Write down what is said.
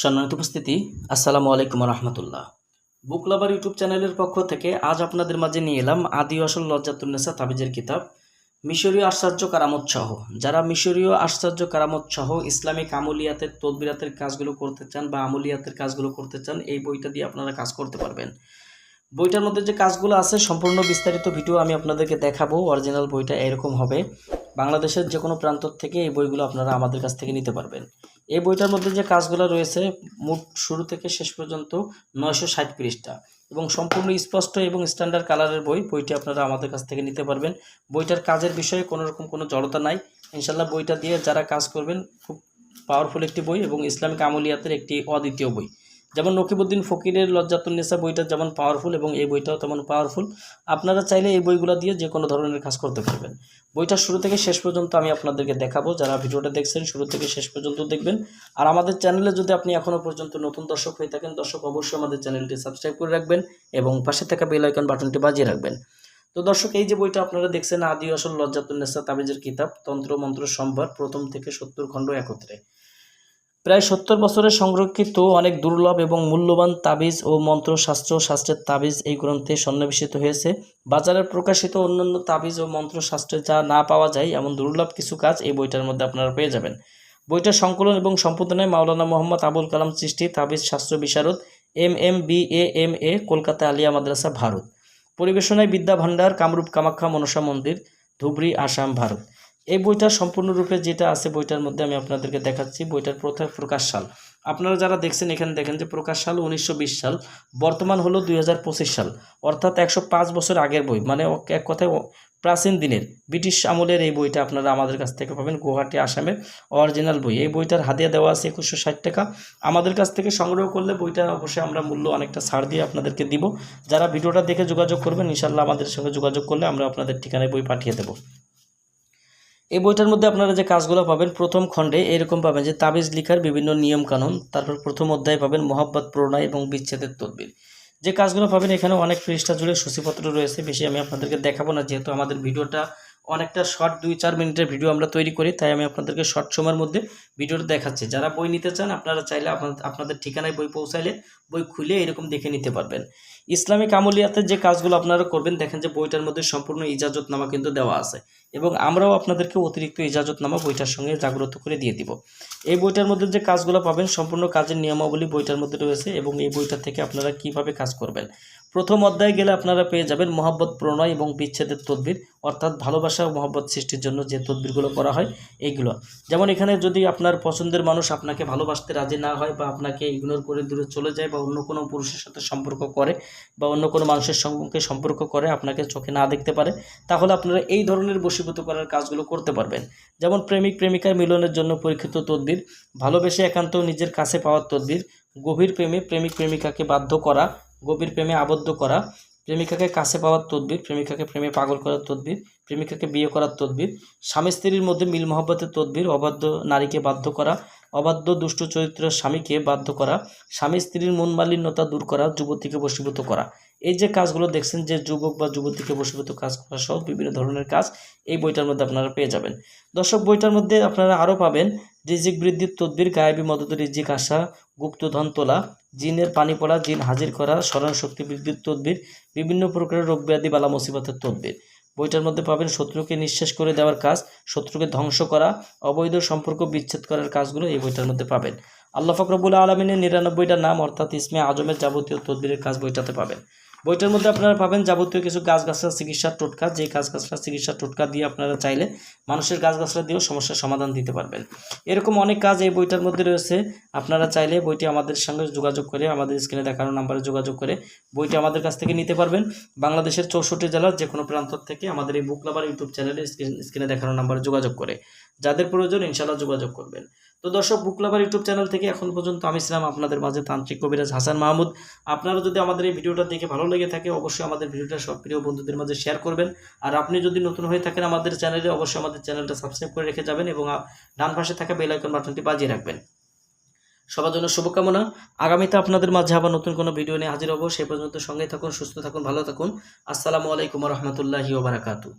সম্মানিত উপস্থিতি, আসসালামু আলাইকুম রহমতুল্লাহ। বুক লাভার ইউটিউব চ্যানেলের পক্ষ থেকে আজ আপনাদের মাঝে নিয়ে এলাম আদি আসল লজ্জাতুন্নেসা তাবিজের কিতাব, মিশরীয় আশ্চর্য কারামত সহ যারা মিশরীয় আশ্চর্য কারামত সহ ইসলামিক আমলিয়াতের তদবিরাতের কাজগুলো করতে চান বা আমলিয়াতের কাজগুলো করতে চান, এই বইটা দিয়ে আপনারা কাজ করতে পারবেন। বইটার মধ্যে যে কাজগুলো আছে, সম্পূর্ণ বিস্তারিত ভিডিও আমি আপনাদেরকে দেখাবো, অরিজিনাল বইটা এরকম হবে। বাংলাদেশের যে কোনো প্রান্ত থেকে এই বইগুলো আপনারা আমাদের কাছ থেকে নিতে পারবেন। এই বইটার মধ্যে যে কাজগুলো রয়েছে, মোট শুরু থেকে শেষ পর্যন্ত নয়শো ষাট পৃষ্ঠা। এবং সম্পূর্ণ স্পষ্ট এবং স্ট্যান্ডার্ড কালারের বই, বইটি আপনারা আমাদের কাছ থেকে নিতে পারবেন। বইটার কাজের বিষয়ে কোনো রকম কোনো জড়তা নাই। ইনশাল্লাহ বইটা দিয়ে যারা কাজ করবেন, খুব পাওয়ারফুল একটি বই এবং ইসলামিক আমলিয়াতের একটি অদ্বিতীয় বই। যেমন নকিবুদ্দিন ফকিরের লজ্জাতুন্নেসা বইটা যেমন পাওয়ারফুল এবং এই বইটাও তেমন পাওয়ারফুল আপনারা চাইলে এই বইগুলো দিয়ে যে কোনো ধরনের কাজ করতে পারবেন। বইটা শুরু থেকে শেষ পর্যন্ত আমি আপনাদেরকে দেখাবো। যারা ভিডিওটা দেখছেন, শুরু থেকে শেষ পর্যন্ত দেখবেন। আর আমাদের চ্যানেলে যদি আপনি এখনও পর্যন্ত নতুন দর্শক হয়ে থাকেন, দর্শক অবশ্যই আমাদের চ্যানেলটি সাবস্ক্রাইব করে রাখবেন এবং পাশে থাকা বেল আইকন বাটনটি বাজিয়ে রাখবেন। তো দর্শক, এই যে বইটা আপনারা দেখছেন, আদি আসল লজ্জাতুন্নেসা তাবিজের কিতাব, তন্ত্র, মন্ত্র, সম্ভার, প্রথম থেকে সত্তর খণ্ড একত্রে। প্রায় সত্তর বছরের সংরক্ষিত অনেক দুর্লভ এবং মূল্যবান তাবিজ ও মন্ত্রশাস্ত্র শাস্ত্রের তাবিজ এই গ্রন্থে সন্নিবেশিত হয়েছে। বাজারে প্রকাশিত অন্যান্য তাবিজ ও মন্ত্রশাস্ত্রে যা না পাওয়া যায় এমন দুর্লভ কিছু কাজ এই বইটার মধ্যে আপনারা পেয়ে যাবেন। বইটার সংকলন এবং সম্পাদনায় মাওলানা মোহাম্মদ আবুল কালাম সৃষ্টি, তাবিজ শাস্ত্র বিশারদ, M M B A M A, Kolkata Aliya Madrasa, Bharat. পরিবেশনায় Bidya ভাণ্ডার, কামরূপ কামাখ্যা মনসা মন্দির, ধুবড়ি, আসাম, ভারত। এই বইটা সম্পূর্ণরূপে যেটা আছে বইটার মধ্যে আমি আপনাদেরকে দেখাচ্ছি। বইটার প্রথম প্রকাশ সাল। আপনারা যারা দেখছেন, এখানে দেখেন যে প্রকাশ সাল উনিশশো বিশ সাল, বর্তমান হলো দুই হাজার পঁচিশ সাল। অর্থাৎ একশো পাঁচ বছর আগের বই মানে এক কথায় প্রাচীন দিনের। ব্রিটিশ আমলের এই বইটা আপনারা আমাদের কাছ থেকে পাবেন, গুয়াহাটি, আসামের অরিজিনাল বই। এই বইটার হাদিয়া দেওয়া আছে একুশশো ষাট টাকা। আমাদের কাছ থেকে সংগ্রহ করলে বইটা অবশ্যই আমরা মূল্য অনেকটা ছাড় দিয়ে আপনাদেরকে দিব। যারা ভিডিওটা দেখে যোগাযোগ করবেন ইনশাল্লাহ আমাদের সঙ্গে যোগাযোগ করলে আমরা আপনাদের ঠিকানায় বই পাঠিয়ে দেবো। এই বইটার মধ্যে আপনারা যে কাজগুলো পাবেন, প্রথম খণ্ডে এরকম পাবেন যে তাবিজ লিখার বিভিন্ন নিয়ম কানুন তারপর প্রথম অধ্যায় পাবেন মোহাব্বত, প্রণয় এবং বিচ্ছেদের তদবির। যে কাজগুলো পাবেন এখানে অনেক পৃষ্ঠা জুড়ে সূচিপত্র রয়েছে, বেশি আমি আপনাদেরকে দেখাবো না, যেহেতু আমাদের ভিডিওটা অনেকটা শর্ট দুই চার মিনিটের ভিডিও আমরা তৈরি করি, তাই আমি আপনাদেরকে শর্ট সময়ের মধ্যে ভিডিওটা দেখাচ্ছি। যারা বই নিতে চান, আপনারা চাইলে আপনাদের ঠিকানায় বই পৌঁছাইলে বই খুলে এরকম দেখে নিতে পারবেন। ইসলামিক আমলিয়াতের যে কাজগুলো আপনারা করবেন, দেখেন যে বইটার মধ্যে সম্পূর্ণ ইজাজতনামা কিন্তু দেওয়া আছে এবং আমরাও আপনাদেরকে অতিরিক্ত ইজাজতনামা বইটার সঙ্গে জাগ্রত করে দিয়ে দিব। এই বইটার মধ্যে যে কাজগুলো পাবেন, সম্পূর্ণ কাজের নিয়মাবলী বইটার মধ্যে রয়েছে এবং এই বইটা থেকে আপনারা কীভাবে কাজ করবেন? প্রথম অধ্যায়ে গেলে আপনারা পেয়ে যাবেন মহাব্বত প্রণয় এবং বিচ্ছেদের তদবির, অর্থাৎ ভালোবাসা ও মহব্বত সৃষ্টির জন্য যে তদবিরগুলো করা হয় এইগুলো। যেমন এখানে যদি আপনার পছন্দের মানুষ আপনাকে ভালোবাসতে রাজি না হয় বা আপনাকে ইগনোর করে দূরে চলে যায় বা অন্য কোনো পুরুষের সাথে সম্পর্ক করে বা অন্য কোনো মানুষের সঙ্গে সম্পর্ক করে আপনাকে চোখে না দেখতে পারে, তাহলে আপনারা এই ধরনের বশীভূত করার কাজগুলো করতে পারবেন। যেমন প্রেমিক, প্রেমিকার মিলনের জন্য পরীক্ষিত তদবির, ভালোবেসে একান্ত নিজের কাছে পাওয়ার তদবির, গভীর প্রেমে প্রেমিক, প্রেমিকাকে বাধ্য করা গভীর প্রেমে আবদ্ধ করা, প্রেমিকাকে কাছে পাওয়ার তদবির, প্রেমিকাকে প্রেমে পাগল করার তদবির, প্রেমিকাকে বিয়ে করার তদবির, স্বামী স্ত্রীর মধ্যে মিল মহব্বতের তদবির, অবাধ্য নারীকে বাধ্য করা, অবাধ্য দুষ্ট চরিত্রের স্বামীকে বাধ্য করা, স্বামী স্ত্রীর মন মালিন্যতা দূর করা, যুবতীকে বশীভূত করা। এই যে কাজগুলো দেখছেন যে যুবক বা যুবতীকে বশীভূত কাজ করা সহ বিভিন্ন ধরনের কাজ, এই বইটার মধ্যে আপনারা পেয়ে যাবেন। দর্শক, বইটার মধ্যে আপনারা আরও পাবেন রিজিক বৃদ্ধির তদবির গায়েবী মদত রিজিক আসা গুপ্তধন তোলা জিনের পানি পড়া, জিন হাজির করা স্মরণ শক্তি বৃদ্ধির তদবির, বিভিন্ন প্রকারের রোগ ব্যাধি বালা মুসিবতের তদবির। বইটার মধ্যে পাবেন শত্রুকে নিঃশেষ করে দেওয়ার কাজ, শত্রুকে ধ্বংস করা, অবৈধ সম্পর্ক বিচ্ছেদ করার কাজগুলো এই বইটার মধ্যে পাবেন। আল্লাহ ফকরবুল আলমিনের নিরানব্বইটা নাম, অর্থাৎ ইসমে আজমের যাবতীয় তদবিরের কাজ বইটাতে পাবেন। বইটার মধ্যে আপনারা পাবেন যাবতীয় কিছু গাছগাছরা চিকিৎসার টোটকা। যে গাছগাছরা চিকিৎসার টোটকা দিয়ে আপনারা চাইলে মানুষের গাছগাছরা দিয়েও সমস্যার সমাধান দিতে পারবেন। এরকম অনেক কাজ এই বইটার মধ্যে রয়েছে। আপনারা চাইলে বইটি আমাদের সঙ্গে যোগাযোগ করে, আমাদের স্ক্রিনে দেখানো নাম্বারে যোগাযোগ করে বইটি আমাদের কাছ থেকে নিতে পারবেন। বাংলাদেশের চৌষট্টি জেলার যে কোনো প্রান্ত থেকে আমাদের এই বুক লাভার ইউটিউব চ্যানেলে স্ক্রিনে দেখানো নাম্বারে যোগাযোগ করে। যাদের প্রয়োজন ইনশাল্লাহ যোগাযোগ করবেন। তো দর্শক, বুক লাভার ইউটিউব চ্যানেল থেকে এখন পর্যন্ত আমি ছিলাম আপনাদের মাঝে তান্ত্রিক কবিরাজ হাসান মাহমুদ। আপনারা যদি আমাদের এই ভিডিওটা দেখে ভালো লেগে থাকে, অবশ্যই আমাদের ভিডিওটা সব প্রিয় বন্ধুদের মাঝে শেয়ার করবেন। আর আপনি যদি নতুন হয়ে থাকেন আমাদের চ্যানেলে, অবশ্যই আমাদের চ্যানেলটা সাবস্ক্রাইব করে রেখে যাবেন এবং ডান পাশে থাকা বেল আইকন বাটনটি বাজিয়ে রাখবেন। সবার জন্য শুভকামনা। আগামীতে আপনাদের মাঝে আবার নতুন কোনো ভিডিও নিয়ে হাজির হব। সে পর্যন্ত সঙ্গে থাকুন, সুস্থ থাকুন, ভালো থাকুন। আসসালামু আলাইকুম রহমতুল্লাহি ওবরাকাতু